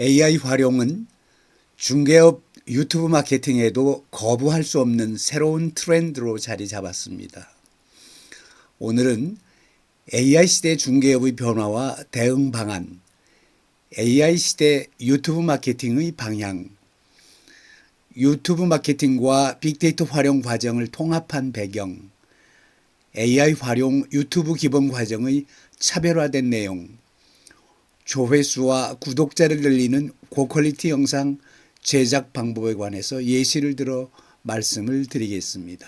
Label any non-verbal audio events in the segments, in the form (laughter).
AI 활용은 중개업 유튜브 마케팅에도 거부할 수 없는 새로운 트렌드로 자리 잡았습니다. 오늘은 AI 시대 중개업의 변화와 대응 방안, AI 시대 유튜브 마케팅의 방향, 유튜브 마케팅과 빅데이터 활용 과정을 통합한 배경, AI 활용 유튜브 기본 과정의 차별화된 내용, 조회수와 구독자를 늘리는 고퀄리티 영상 제작 방법에 관해서 예시를 들어 말씀을 드리겠습니다.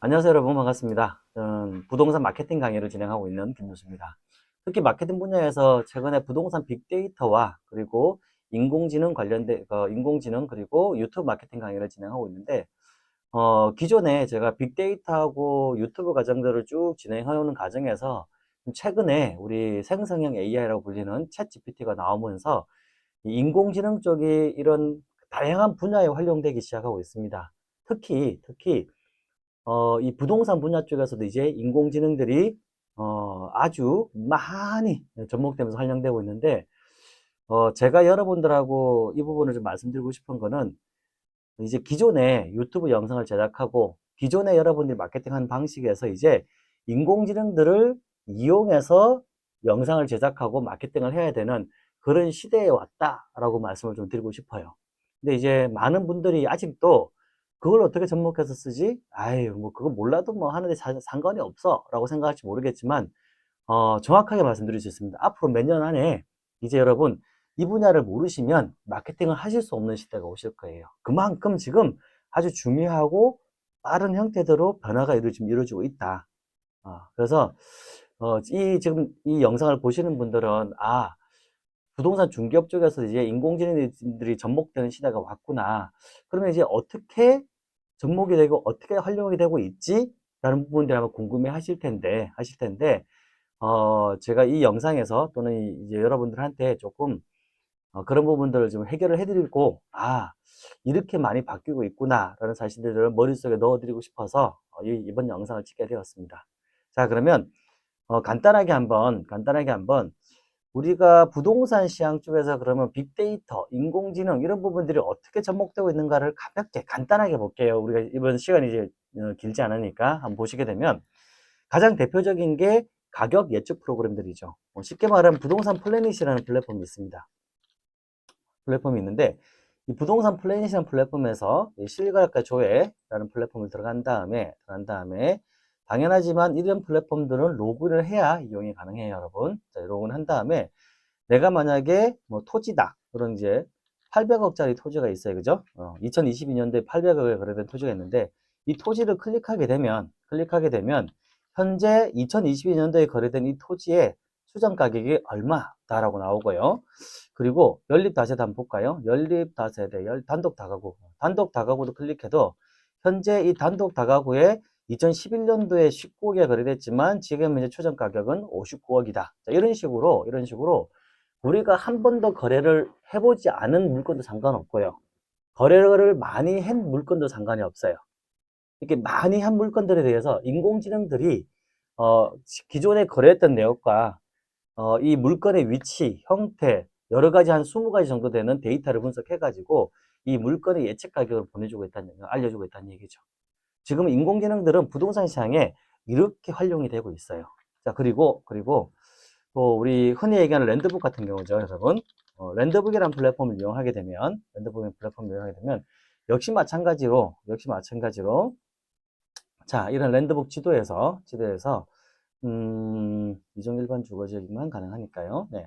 안녕하세요 여러분 반갑습니다. 저는 부동산 마케팅 강의를 진행하고 있는 김누수입니다. 특히 마케팅 분야에서 최근에 부동산 빅데이터와 그리고 인공지능 관련된 어, 인공지능 그리고 유튜브 마케팅 강의를 진행하고 있는데 어, 기존에 제가 빅데이터하고 유튜브 과정들을 쭉 진행해오는 과정에서 최근에 우리 생성형 AI라고 불리는 챗 GPT가 나오면서 이 인공지능 쪽이 이런 다양한 분야에 활용되기 시작하고 있습니다. 특히 특히 어, 이 부동산 분야 쪽에서도 이제 인공지능들이 어, 아주 많이 접목되면서 활용되고 있는데 어, 제가 여러분들하고 이 부분을 좀 말씀드리고 싶은 거는 이제 기존에 유튜브 영상을 제작하고 기존에 여러분들이 마케팅하는 방식에서 이제 인공지능들을 이용해서 영상을 제작하고 마케팅을 해야 되는 그런 시대에 왔다라고 말씀을 좀 드리고 싶어요. 근데 이제 많은 분들이 아직도 그걸 어떻게 접목해서 쓰지? 아유, 뭐 그거 몰라도 뭐 하는데 사- 상관이 없어 라고 생각할지 모르겠지만 어, 정확하게 말씀드릴 수 있습니다. 앞으로 몇 년 안에 이제 여러분 이 분야를 모르시면 마케팅을 하실 수 없는 시대가 오실 거예요. 그만큼 지금 아주 중요하고 빠른 형태대로 변화가 이루, 지금 이루어지고 있다. 어, 그래서 어, 이 지금 이 영상을 보시는 분들은 아 부동산 중개업 쪽에서 이제 인공지능들이 접목되는 시대가 왔구나. 그러면 이제 어떻게 접목이 되고 어떻게 활용이 되고 있지? 라는 부분들이 아마 궁금해 하실 텐데, 하실 텐데, 어, 제가 이 영상에서 또는 이- 이제 여러분들한테 조금 어, 그런 부분들을 좀 해결을 해드리고, 아, 이렇게 많이 바뀌고 있구나. 라는 사실들을 머릿속에 넣어드리고 싶어서 어, 이, 이번 영상을 찍게 되었습니다. 자, 그러면 어, 간단하게 한번, 간단하게 한번 우리가 부동산 시장 쪽에서 그러면 빅데이터, 인공지능 이런 부분들이 어떻게 접목되고 있는가를 가볍게 간단하게 볼게요. 우리가 이번 시간이 이제 어, 길지 않으니까 한번 보시게 되면 가장 대표적인 게 가격 예측 프로그램들이죠. 어, 쉽게 말하면 부동산 플래닛이라는 플랫폼이 있습니다. 플랫폼이 있는데 이 부동산 플래닛이라는 플랫폼에서 이 실거래가 조회라는 플랫폼을 들어간 다음에 들어간 다음에 당연하지만 이런 플랫폼들은 로그인을 해야 이용이 가능해요, 여러분. 자, 로그인 한 다음에 내가 만약에 뭐 토지다. 그런 이제 800억짜리 토지가 있어요. 그죠? 어, 2022년도에 800억에 거래된 토지가 있는데 이 토지를 클릭하게 되면 클릭하게 되면 현재 2022년도에 거래된 이 토지의 수정 가격이 얼마다라고 나오고요. 그리고 연립 다세대 한번 볼까요? 연립 다세대, 열, 단독 다가구. 단독 다가구도 클릭해도 현재 이 단독 다가구에 2011년도에 19억에 거래됐지만 지금 이제 최저 가격은 59억이다. 이런 식으로 이런 식으로 우리가 한 번도 거래를 해보지 않은 물건도 상관없고요. 거래를 많이 한 물건도 상관이 없어요. 이렇게 많이 한 물건들에 대해서 인공지능들이 어, 기존에 거래했던 내역과 어, 이 물건의 위치, 형태, 여러 가지 한 20가지 정도 되는 데이터를 분석해가지고 이 물건의 예측 가격을 보내주고 있다는, 알려주고 있다는 얘기죠. 지금 인공지능들은 부동산 시장에 이렇게 활용이 되고 있어요. 자, 그리고, 그리고, 또 우리 흔히 얘기하는 랜드북 같은 경우죠, 여러분. 어, 랜드북이라는 플랫폼을 이용하게 되면, 랜드북 플랫폼을 이용하게 되면, 역시 마찬가지로, 역시 마찬가지로, 자, 이런 랜드북 지도에서, 지도에서, 음, 이종 일반 주거 지역만 가능하니까요. 네.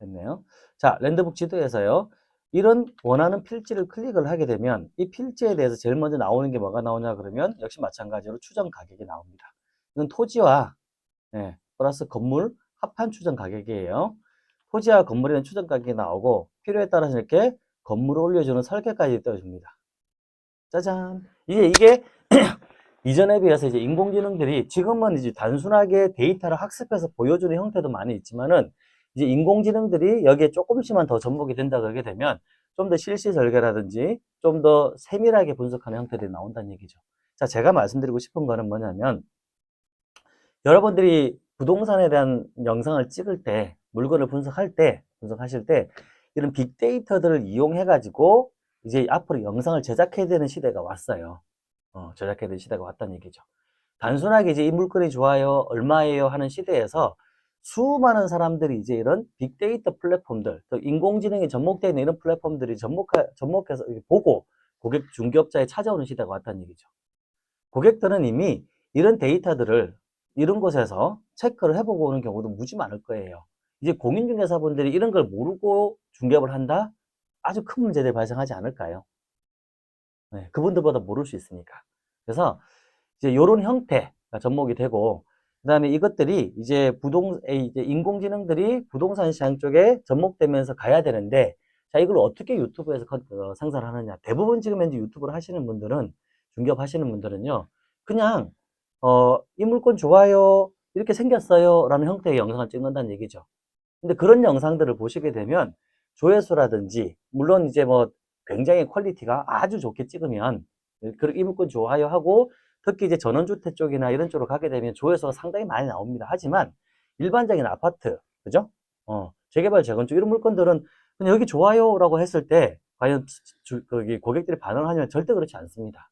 됐네요. 자, 랜드북 지도에서요. 이런 원하는 필지를 클릭을 하게 되면 이 필지에 대해서 제일 먼저 나오는 게 뭐가 나오냐 그러면 역시 마찬가지로 추정 가격이 나옵니다. 이건 토지와 네, 플러스 건물 합한 추정 가격이에요. 토지와 건물에 대한 추정 가격이 나오고 필요에 따라서 이렇게 건물을 올려주는 설계까지 떼어줍니다. 짜잔. 이게 이게 (clears throat) 이전에 비해서 이제 인공지능들이 지금은 이제 단순하게 데이터를 학습해서 보여주는 형태도 많이 있지만은 이제 인공지능들이 여기에 조금씩만 더 접목이 된다 그러게 되면 좀 더 실시 설계라든지 좀 더 세밀하게 분석하는 형태들이 나온다는 얘기죠. 자, 제가 말씀드리고 싶은 거는 뭐냐면 여러분들이 부동산에 대한 영상을 찍을 때, 물건을 분석할 때, 분석하실 때, 이런 빅데이터들을 이용해 가지고 이제 앞으로 영상을 제작해야 되는 시대가 왔어요. 어, 되는 시대가 왔다는 얘기죠. 단순하게 이제 이 물건이 좋아요, 얼마예요 하는 시대에서 수많은 사람들이 이제 이런 빅데이터 플랫폼들, 또 인공지능이 접목되어 있는 이런 플랫폼들이 접목하, 접목해서 보고 고객 중개업자에 찾아오는 시대가 왔다는 얘기죠. 고객들은 이미 이런 데이터들을 이런 곳에서 체크를 해보고 오는 경우도 무지 많을 거예요. 이제 공인중개사분들이 이런 걸 모르고 중개업을 한다? 아주 큰 문제들이 발생하지 않을까요? 네, 그분들보다 모를 수 있으니까. 그래서 이제 이런 형태가 접목이 되고, 그 다음에 이것들이 이제 부동, 에, 이제 인공지능들이 부동산 시장 쪽에 접목되면서 가야 되는데, 자, 이걸 어떻게 유튜브에서 컨- 어, 생산을 하느냐. 대부분 지금 현재 유튜브를 하시는 분들은, 중개업 하시는 분들은요, 그냥, 어, 이 물건 좋아요. 이렇게 생겼어요. 라는 형태의 영상을 찍는다는 얘기죠. 근데 그런 영상들을 보시게 되면, 조회수라든지, 물론 이제 뭐, 굉장히 퀄리티가 아주 좋게 찍으면, 그- 이 물건 좋아요 하고, 특히 이제 전원주택 쪽이나 이런 쪽으로 가게 되면 조회수가 상당히 많이 나옵니다. 하지만, 일반적인 아파트, 그죠? 어, 재개발, 재건축, 이런 물건들은 그냥 여기 좋아요라고 했을 때, 과연 주- 거기 고객들이 반응을 하냐면 절대 그렇지 않습니다.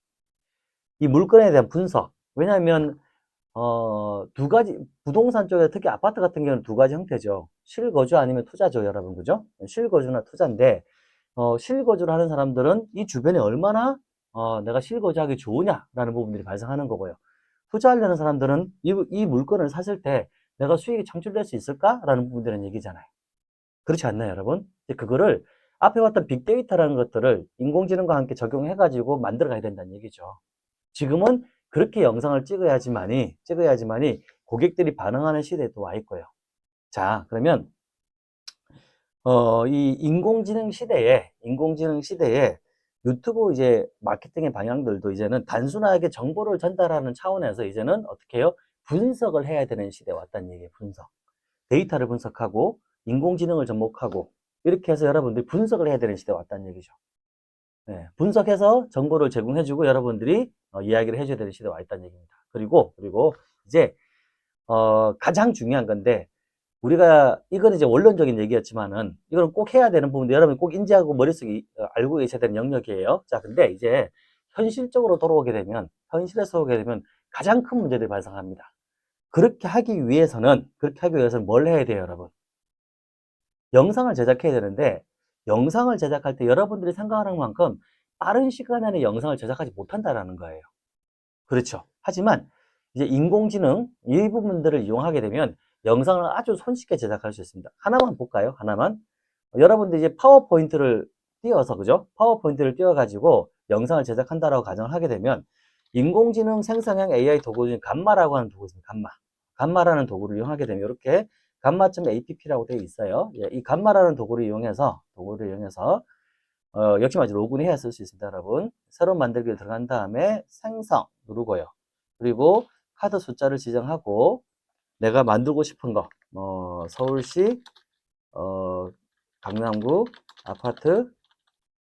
이 물건에 대한 분석. 왜냐하면, 어, 두 가지, 부동산 쪽에 특히 아파트 같은 경우는 두 가지 형태죠. 실거주 아니면 투자죠, 여러분. 그죠? 실거주나 투자인데, 어, 실거주를 하는 사람들은 이 주변에 얼마나, 어, 내가 실거주하기 좋으냐라는 부분들이 발생하는 거고요. 투자하려는 사람들은 이, 이 물건을 샀을 때 내가 수익이 창출될 수 있을까라는 부분들은 얘기잖아요. 그렇지 않나요, 여러분? 그거를 앞에 봤던 빅데이터라는 것들을 인공지능과 함께 적용해가지고 만들어 가야 된다는 얘기죠. 지금은 그렇게 영상을 찍어야지만이, 찍어야지만이 고객들이 반응하는 시대에 또 와 있고요. 자, 그러면, 어, 이 인공지능 시대에, 인공지능 시대에 유튜브 이제 마케팅의 방향들도 이제는 단순하게 정보를 전달하는 차원에서 이제는 어떻게 해요? 분석을 해야 되는 시대에 왔다는 얘기예요, 분석. 데이터를 분석하고, 인공지능을 접목하고, 이렇게 해서 여러분들이 분석을 해야 되는 시대에 왔다는 얘기죠. 네, 분석해서 정보를 제공해주고 여러분들이 어, 이야기를 해줘야 되는 시대에 와 있다는 얘기입니다. 그리고, 그리고 이제, 어, 가장 중요한 건데, 우리가, 이건 이제 원론적인 얘기였지만은, 이거는 꼭 해야 되는 부분도 여러분이 꼭 인지하고 머릿속에 어, 알고 계셔야 되는 영역이에요. 자, 근데 이제, 현실적으로 돌아오게 되면, 현실에서 오게 되면 가장 큰 문제들이 발생합니다. 그렇게 하기 위해서는, 그렇게 하기 위해서는 뭘 해야 돼요, 여러분? 영상을 제작해야 되는데, 영상을 제작할 때 여러분들이 생각하는 만큼 빠른 시간 안에 영상을 제작하지 못한다라는 거예요. 그렇죠. 하지만 이제 인공지능 이 부분들을 이용하게 되면 영상을 아주 손쉽게 제작할 수 있습니다. 하나만 볼까요? 하나만. 여러분들 이제 파워포인트를 띄워서 그죠? 파워포인트를 띄워가지고 영상을 제작한다라고 가정을 하게 되면 인공지능 생성형 AI 도구 중에 감마라고 하는 도구 있습니다. 감마. 감마라는 도구를 이용하게 되면 이렇게 감마.app라고 되어 있어요. 예, 이 감마라는 도구를 이용해서 도구를 이용해서 어, 역시 마찬가지로 로그인해야 쓸 수 있습니다, 여러분. 새로운 만들기를 들어간 다음에 생성 누르고요. 그리고 카드 숫자를 지정하고 내가 만들고 싶은 거, 뭐 서울시 어, 강남구 아파트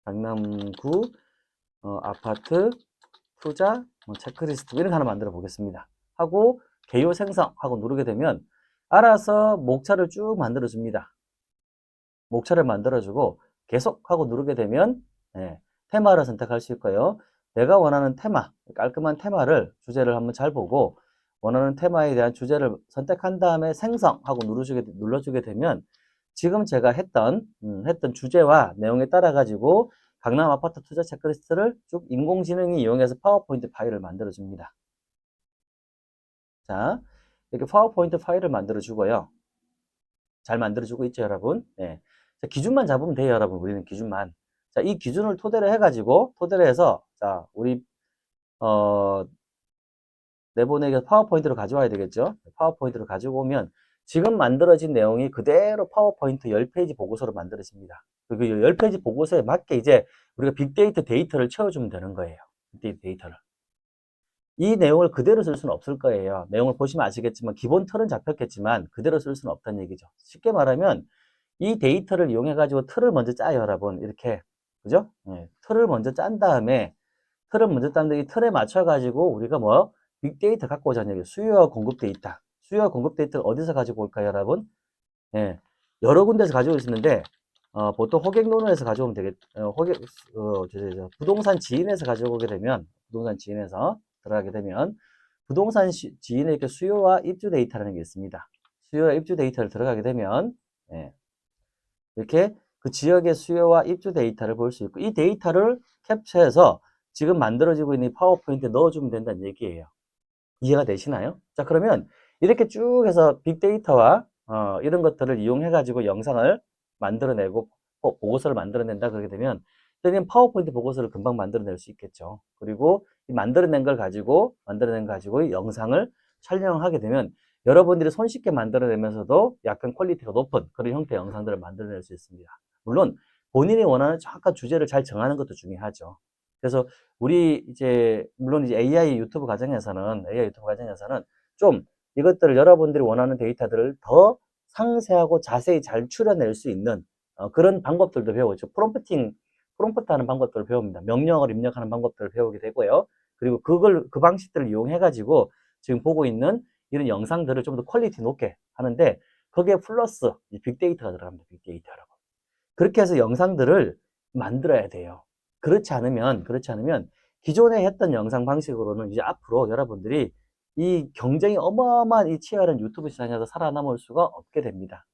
강남구 어, 아파트 투자 뭐 체크리스트 이런 거 하나 만들어 보겠습니다. 하고 개요 생성하고 누르게 되면 알아서 목차를 쭉 만들어 줍니다. 목차를 만들어 주고 계속 하고 누르게 되면 예, 테마를 선택할 수 있고요. 내가 원하는 테마, 깔끔한 테마를 주제를 한번 잘 보고 원하는 테마에 대한 주제를 선택한 다음에 생성하고 누르시게, 눌러주게 되면 지금 제가 했던 음, 했던 주제와 내용에 따라 가지고 강남 아파트 투자 체크리스트를 쭉 인공지능이 이용해서 파워포인트 파일을 만들어 줍니다. 자, 이렇게 파워포인트 파일을 만들어 주고요. 잘 만들어 주고 있죠, 여러분? 네. 자, 기준만 잡으면 돼요, 여러분. 우리는 기준만. 자, 이 기준을 토대로 해 가지고, 토대로 해서, 자, 우리, 어, 내보내기 파워포인트로 가져와야 되겠죠? 파워포인트로 가지고 오면, 지금 만들어진 내용이 그대로 파워포인트 10페이지 보고서로 만들어집니다. 그 10페이지 보고서에 맞게 이제 우리가 빅데이터 데이터를 채워주면 되는 거예요. 빅데이터 데이터를. 이 내용을 그대로 쓸 수는 없을 거예요. 내용을 보시면 아시겠지만, 기본 틀은 잡혔겠지만, 그대로 쓸 수는 없다는 얘기죠. 쉽게 말하면, 이 데이터를 이용해 가지고 틀을 먼저 짜요, 여러분. 이렇게. 그죠? 네. 틀을 먼저 짠 다음에, 틀을 먼저 짠 다음에 이 틀에 맞춰 가지고 우리가 뭐, 빅데이터 갖고 오자는. 수요와 공급 데이터. 수요와 공급 데이터를 어디서 가지고 올까요, 여러분? 예, 여러 군데서 가지고 있는데 어, 보통 호객론에서 가져오면 되겠, 어, 호객, 어, 저, 저, 저, 부동산 지인에서 가져오게 되면, 부동산 지인에서 들어가게 되면, 부동산 시- 지인의 그 수요와 입주 데이터라는 게 있습니다. 수요와 입주 데이터를 들어가게 되면, 예, 이렇게 그 지역의 수요와 입주 데이터를 볼 수 있고, 이 데이터를 캡처해서 지금 만들어지고 있는 이 파워포인트에 넣어주면 된다는 얘기예요. 이해가 되시나요? 자, 그러면 이렇게 쭉 해서 빅데이터와 어, 이런 것들을 이용해 가지고 영상을 만들어내고 보- 보고서를 만들어낸다 그러게 되면 선생님 파워포인트 보고서를 금방 만들어낼 수 있겠죠. 그리고 이 만들어낸 걸 가지고 만들어낸 걸 가지고 이 영상을 촬영하게 되면 여러분들이 손쉽게 만들어내면서도 약간 퀄리티가 높은 그런 형태의 영상들을 만들어낼 수 있습니다. 물론 본인이 원하는 정확한 주제를 잘 정하는 것도 중요하죠. 그래서 우리 이제 물론 이제 AI 유튜브 과정에서는 AI 유튜브 과정에서는 좀 이것들을 여러분들이 원하는 데이터들을 더 상세하고 자세히 잘 추려낼 수 있는 어, 그런 방법들도 배우죠. 프롬프팅, 프롬프트 하는 방법들을 배웁니다. 명령어를 입력하는 방법들을 배우게 되고요. 그리고 그걸 그 방식들을 이용해 가지고 지금 보고 있는 이런 영상들을 좀 더 퀄리티 높게 하는데 거기에 플러스 이 빅데이터가 들어갑니다. 빅데이터 여러분. 그렇게 해서 영상들을 만들어야 돼요. 그렇지 않으면 그렇지 않으면 기존에 했던 영상 방식으로는 이제 앞으로 여러분들이 이 경쟁이 어마어마한 이 치열한 유튜브 시장에서 살아남을 수가 없게 됩니다.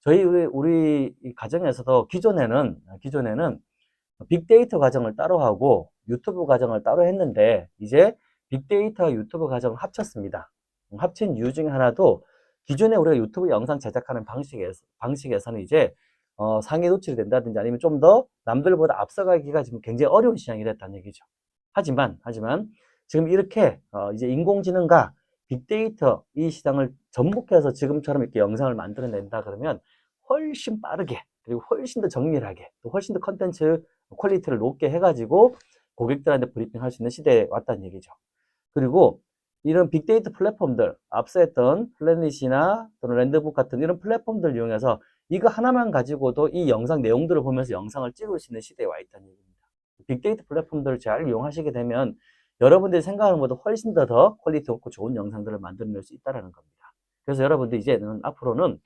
저희 우리, 우리 이 가정에서도 기존에는 기존에는 빅데이터 과정을 따로 하고 유튜브 과정을 따로 했는데 이제 빅데이터와 유튜브 과정을 합쳤습니다. 합친 이유 중에 하나도 기존에 우리가 유튜브 영상 제작하는 방식에서, 방식에서는 이제 어, 상위 노출이 된다든지 아니면 좀 더 남들보다 앞서가기가 지금 굉장히 어려운 시장이 됐다는 얘기죠. 하지만 하지만 지금 이렇게 어, 이제 인공지능과 빅데이터 이 시장을 접목해서 지금처럼 이렇게 영상을 만들어낸다 그러면 훨씬 빠르게 그리고 훨씬 더 정밀하게 또 훨씬 더 컨텐츠 퀄리티를 높게 해가지고 고객들한테 브리핑 할 수 있는 시대에 왔다는 얘기죠. 그리고 이런 빅데이터 플랫폼들 앞서 했던 플래닛이나 또는 랜드북 같은 이런 플랫폼들 이용해서 이거 하나만 가지고도 이 영상 내용들을 보면서 영상을 찍을 수 있는 시대에 와 있다는 얘기입니다. 빅데이터 플랫폼들을 잘 이용하시게 되면 여러분들이 생각하는 것보다 훨씬 더 더 퀄리티 높고 좋은 영상들을 만들어낼 수 있다는 겁니다. 그래서 여러분들 이제는 앞으로는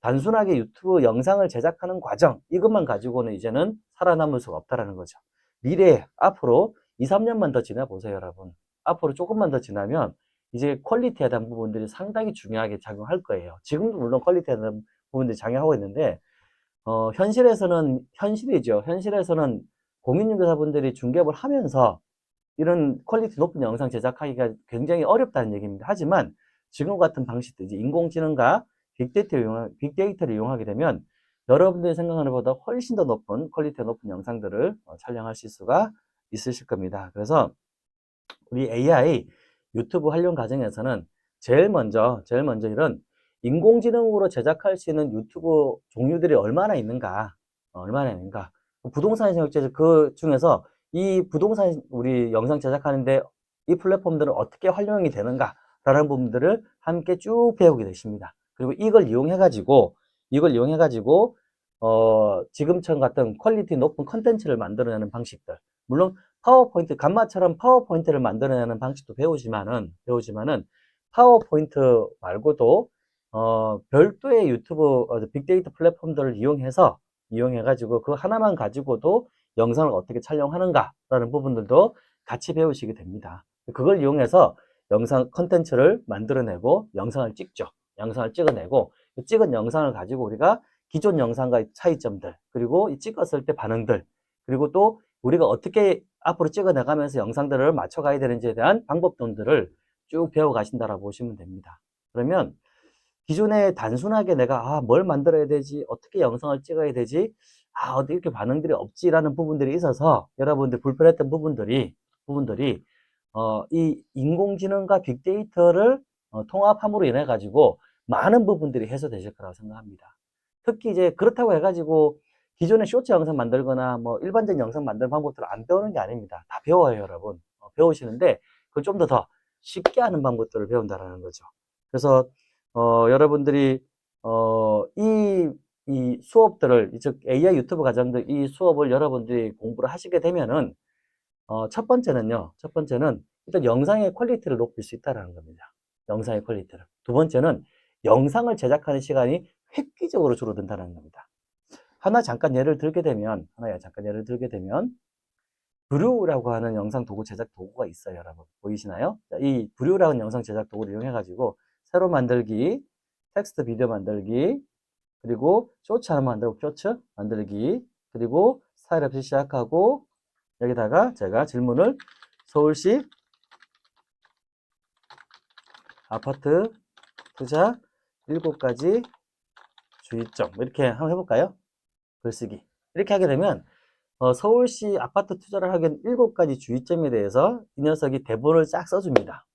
단순하게 유튜브 영상을 제작하는 과정 이것만 가지고는 이제는 살아남을 수가 없다라는 거죠. 미래에 앞으로 2, 3년만 더 지나 보세요, 여러분. 앞으로 조금만 더 지나면 이제 퀄리티에 대한 부분들이 상당히 중요하게 작용할 거예요. 지금도 물론 퀄리티에 대한 부분들이 작용하고 있는데 어, 현실에서는 현실이죠. 현실에서는 공인중개사분들이 중개업을 하면서 이런 퀄리티 높은 영상 제작하기가 굉장히 어렵다는 얘기입니다. 하지만 지금 같은 방식들, 이제 인공지능과 빅데이터를, 이용, 빅데이터를 이용하게 되면 여러분들이 생각하는 것보다 훨씬 더 높은 퀄리티 높은 영상들을 어, 촬영하실 수가 있으실 겁니다. 그래서 우리 AI 유튜브 활용 과정에서는 제일 먼저, 제일 먼저 이런 인공지능으로 제작할 수 있는 유튜브 종류들이 얼마나 있는가, 어, 얼마나 있는가. 부동산 생각제에서 그 중에서 이 부동산 우리 영상 제작하는데 이 플랫폼들은 어떻게 활용이 되는가라는 부분들을 함께 쭉 배우게 되십니다. 그리고 이걸 이용해 가지고 이걸 이용해 가지고 어 지금처럼 같은 퀄리티 높은 컨텐츠를 만들어내는 방식들 물론 파워포인트 감마처럼 파워포인트를 만들어내는 방식도 배우지만은 배우지만은 파워포인트 말고도 어 별도의 유튜브 어, 빅데이터 플랫폼들을 이용해서 이용해 가지고 그 하나만 가지고도 영상을 어떻게 촬영하는가라는 부분들도 같이 배우시게 됩니다. 그걸 이용해서 영상 컨텐츠를 만들어내고 영상을 찍죠. 영상을 찍어내고 그 찍은 영상을 가지고 우리가 기존 영상과의 차이점들 그리고 이 찍었을 때 반응들 그리고 또 우리가 어떻게 앞으로 찍어나가면서 영상들을 맞춰가야 되는지에 대한 방법론들을 쭉 배워 가신다라고 보시면 됩니다. 그러면 기존에 단순하게 내가 아, 뭘 만들어야 되지? 어떻게 영상을 찍어야 되지? 아, 어떻게 이렇게 반응들이 없지라는 부분들이 있어서 여러분들 불편했던 부분들이 부분들이 어, 이 인공지능과 빅데이터를 어, 통합함으로 인해 가지고 많은 부분들이 해소되실 거라고 생각합니다. 특히 이제 그렇다고 해가지고 기존에 쇼츠 영상 만들거나 뭐 일반적인 영상 만드는 방법들을 안 배우는 게 아닙니다. 다 배워요, 여러분. 어, 배우시는데 그걸 좀 더 더 쉽게 하는 방법들을 배운다라는 거죠. 그래서 어, 여러분들이 어, 이, 이 수업들을 즉 AI 유튜브 과정들 이 수업을 여러분들이 공부를 하시게 되면은 어, 첫 번째는요. 첫 번째는 일단 영상의 퀄리티를 높일 수 있다라는 겁니다. 영상의 퀄리티를. 두두 번째는 영상을 제작하는 시간이 획기적으로 줄어든다는 겁니다. 하나 잠깐 예를 들게 되면, 하나 잠깐 예를 들게 되면, 브류라고 하는 영상 도구 제작 도구가 있어요, 여러분. 보이시나요? 자, 이 브류라는 영상 제작 도구를 이용해 가지고, 새로 만들기, 텍스트 비디오 만들기, 그리고 쇼츠 하나 만들고, 쇼츠 만들기, 그리고 스타일 없이 시작하고, 여기다가 제가 질문을 서울시 아파트 투자 7가지 주의점 이렇게 한번 해볼까요? 글쓰기 이렇게 하게 되면 어, 서울시 아파트 투자를 하기엔 7가지 주의점에 대해서 이 녀석이 대본을 쫙 써줍니다.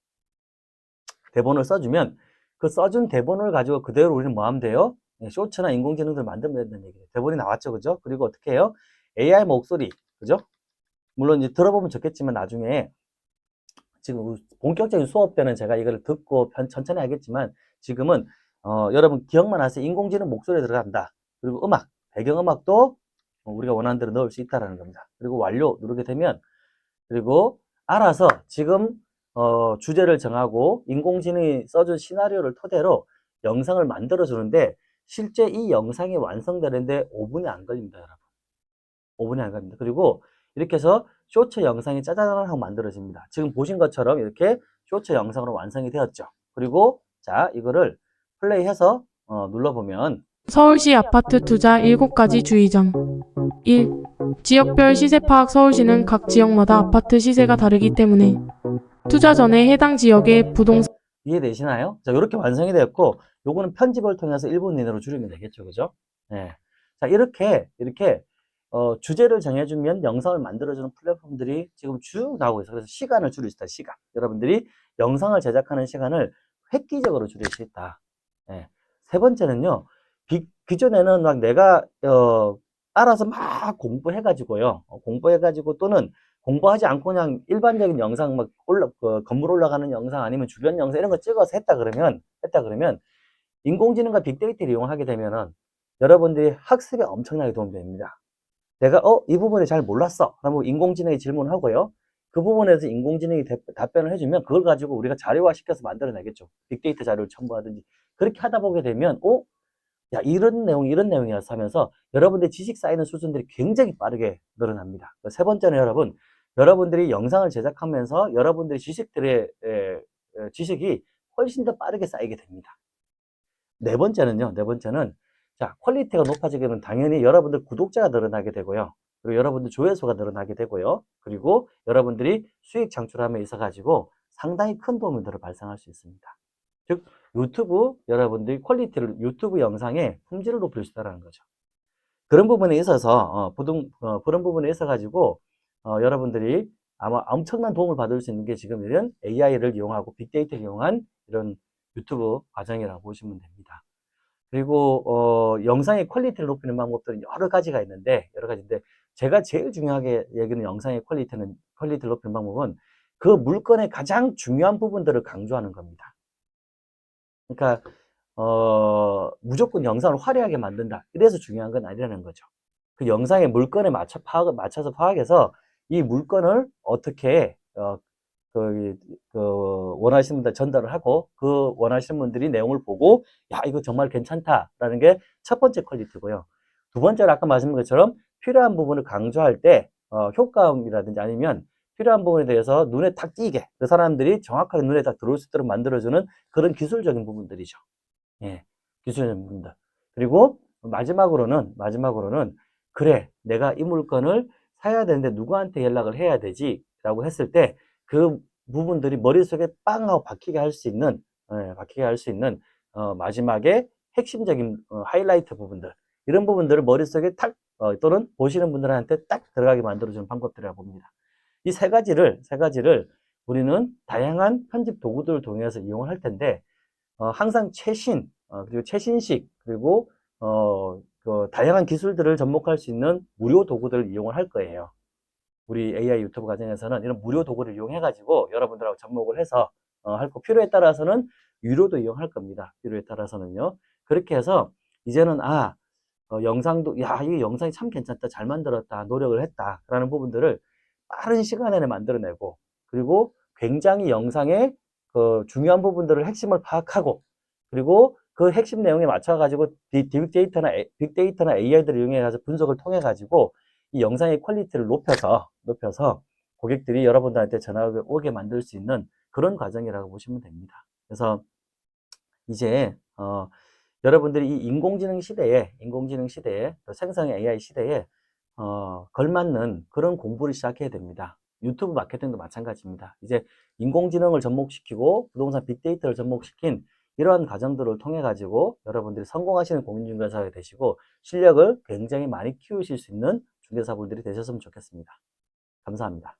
대본을 써주면 그 써준 대본을 가지고 그대로 우리는 뭐 하면 돼요? 네, 쇼츠나 인공지능들 만들면 된다는 얘기예요. 대본이 나왔죠, 그죠? 그리고 어떻게 해요? AI 목소리, 그죠? 물론 이제 들어보면 좋겠지만 나중에 지금 본격적인 수업 때는 제가 이걸 듣고 편- 천천히 하겠지만 지금은 어, 여러분 기억만 하세요. 인공지능 목소리 들어간다. 그리고 음악, 배경음악도 어, 우리가 원하는 대로 넣을 수 있다라는 겁니다. 그리고 완료 누르게 되면 그리고 알아서 지금 어, 주제를 정하고 인공지능이 써준 시나리오를 토대로 영상을 만들어 주는데 실제 이 영상이 완성되는데 5분이 안 걸립니다, 여러분. 5분이 안 걸립니다. 그리고 이렇게 해서 쇼츠 영상이 짜자잔 하고 만들어집니다. 지금 보신 것처럼 이렇게 쇼츠 영상으로 완성이 되었죠. 그리고 자 이거를 플레이해서 어, 눌러보면 서울시 아파트 투자 7가지 주의점 1. 지역별 시세 파악 서울시는 각 지역마다 아파트 시세가 다르기 때문에 투자 전에 해당 지역의 부동산 이해되시나요? 자 이렇게 완성이 되었고 요거는 편집을 통해서 1분 이내로 줄이면 되겠죠, 그죠? 네. 자 이렇게 이렇게 어, 주제를 정해주면 영상을 만들어주는 플랫폼들이 지금 쭉 나오고 있어요. 그래서 시간을 줄일 수 있다, 시간. 여러분들이 영상을 제작하는 시간을 획기적으로 줄일 수 있다. 예. 세 번째는요, 비- 기존에는 막 내가, 어, 알아서 막 공부해가지고요, 어, 공부해가지고 또는 공부하지 않고 그냥 일반적인 영상 막 올라, 그 건물 올라가는 영상 아니면 주변 영상 이런 거 찍어서 했다 그러면, 했다 그러면 인공지능과 빅데이터를 이용하게 되면은 여러분들이 학습에 엄청나게 도움이 됩니다. 내가 어 이 부분에 잘 몰랐어. 그러면 인공지능이 질문하고요. 그 부분에서 인공지능이 대- 답변을 해주면 그걸 가지고 우리가 자료화 시켜서 만들어내겠죠. 빅데이터 자료를 첨부하든지. 그렇게 하다 보게 되면 어? 야 이런 내용 이런 내용이었어. 하면서 여러분들의 지식 쌓이는 수준들이 굉장히 빠르게 늘어납니다. 세 번째는 여러분 여러분들이 영상을 제작하면서 여러분들의 지식들의 지식이 훨씬 더 빠르게 쌓이게 됩니다 네 번째는요 네 번째는 자, 퀄리티가 높아지게 면 당연히 여러분들 구독자가 늘어나게 되고요. 그리고 여러분들 조회수가 늘어나게 되고요. 그리고 여러분들이 수익 창출함에 있어 가지고 상당히 큰 도움들을 발생할 수 있습니다. 즉 유튜브 여러분들이 퀄리티를 유튜브 영상의 품질을 높일 수 있다는 거죠. 그런 부분에 있어서 어, 부동 어, 그런 부분에 있어 가지고 어, 여러분들이 아마 엄청난 도움을 받을 수 있는 게 지금 이런 AI를 이용하고 빅데이터를 이용한 이런 유튜브 과정이라고 보시면 됩니다. 그리고 어, 영상의 퀄리티를 높이는 방법들은 여러 가지가 있는데 여러 가지인데 제가 제일 중요하게 얘기는 영상의 퀄리티는 퀄리티를 높이는 방법은 그 물건의 가장 중요한 부분들을 강조하는 겁니다. 그러니까 어, 무조건 영상을 화려하게 만든다. 이래서 중요한 건 아니라는 거죠. 그 영상의 물건에 맞춰 파악, 맞춰서 파악해서 이 물건을 어떻게 어, 그, 그 원하시는 분들 전달을 하고 그 원하시는 분들이 내용을 보고 야 이거 정말 괜찮다라는 게 첫 번째 퀄리티고요. 두 번째로 아까 말씀드린 것처럼 필요한 부분을 강조할 때 어, 효과음이라든지 아니면 필요한 부분에 대해서 눈에 탁 띄게 그 사람들이 정확하게 눈에 딱 들어올 수 있도록 만들어주는 그런 기술적인 부분들이죠. 예, 기술적인 부분들. 그리고 마지막으로는 마지막으로는 그래 내가 이 물건을 사야 되는데 누구한테 연락을 해야 되지 라고 했을 때 그 부분들이 머릿속에 빵 하고 박히게 할 수 있는 예, 박히게 할 수 있는 어, 마지막에 핵심적인 어, 하이라이트 부분들 이런 부분들을 머릿속에 탁 어, 또는 보시는 분들한테 딱 들어가게 만들어주는 방법들이라고 봅니다. 이 세 가지를 세 가지를 우리는 다양한 편집 도구들을 통해서 이용을 할 텐데 어, 항상 최신 어, 그리고 최신식 그리고 어, 그 다양한 기술들을 접목할 수 있는 무료 도구들을 이용을 할 거예요. 우리 AI 유튜브 과정에서는 이런 무료 도구를 이용해 가지고 여러분들하고 접목을 해서 어, 할거 필요에 따라서는 유료도 이용할 겁니다. 필요에 따라서는요. 그렇게 해서 이제는 아 어, 영상도 야 이 영상이 참 괜찮다 잘 만들었다 노력을 했다라는 부분들을 빠른 시간 안에 만들어내고 그리고 굉장히 영상의 그 중요한 부분들을 핵심을 파악하고 그리고 그 핵심 내용에 맞춰가지고 빅- 빅데이터나 에- 빅데이터나 AI들을 이용해서 분석을 통해 가지고 이 영상의 퀄리티를 높여서 높여서 고객들이 여러분들한테 전화가 오게 만들 수 있는 그런 과정이라고 보시면 됩니다. 그래서 이제 어, 여러분들이 이 인공지능 시대에 인공지능 시대에 또 생성 AI 시대에 어, 걸맞는 그런 공부를 시작해야 됩니다. 유튜브 마케팅도 마찬가지입니다. 이제 인공지능을 접목시키고 부동산 빅데이터를 접목시킨 이러한 과정들을 통해 가지고 여러분들이 성공하시는 공인중개사가 되시고 실력을 굉장히 많이 키우실 수 있는 중개사분들이 되셨으면 좋겠습니다. 감사합니다.